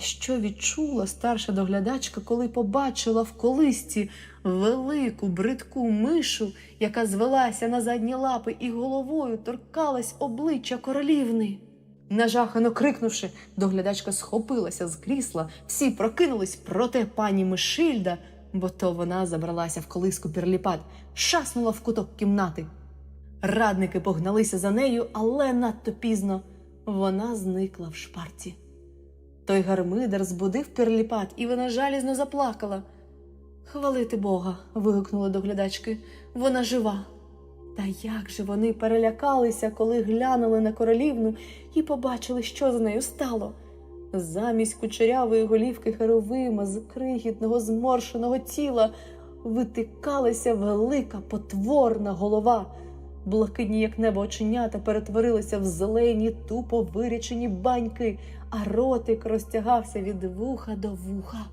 що відчула старша доглядачка, коли побачила в колисці велику бридку мишу, яка звелася на задні лапи і головою торкалась обличчя королівни? Нажахано крикнувши, доглядачка схопилася з крісла, всі прокинулись, проте пані Мишильда, бо то вона забралася в колиску пірліпат, шаснула в куток кімнати. Радники погналися за нею, але надто пізно вона зникла в шпарці. Той гармидер збудив пірліпат, і вона жалізно заплакала. Хвалити Бога. вигукнули доглядачки. Вона жива. Та як же вони перелякалися, коли глянули на королівну і побачили, що з нею стало. Замість кучерявої голівки херовима з крихітного зморшеного тіла витикалася велика потворна голова. Блакитні, як небо оченята, перетворилися в зелені, тупо вирічені баньки, а ротик розтягався від вуха до вуха.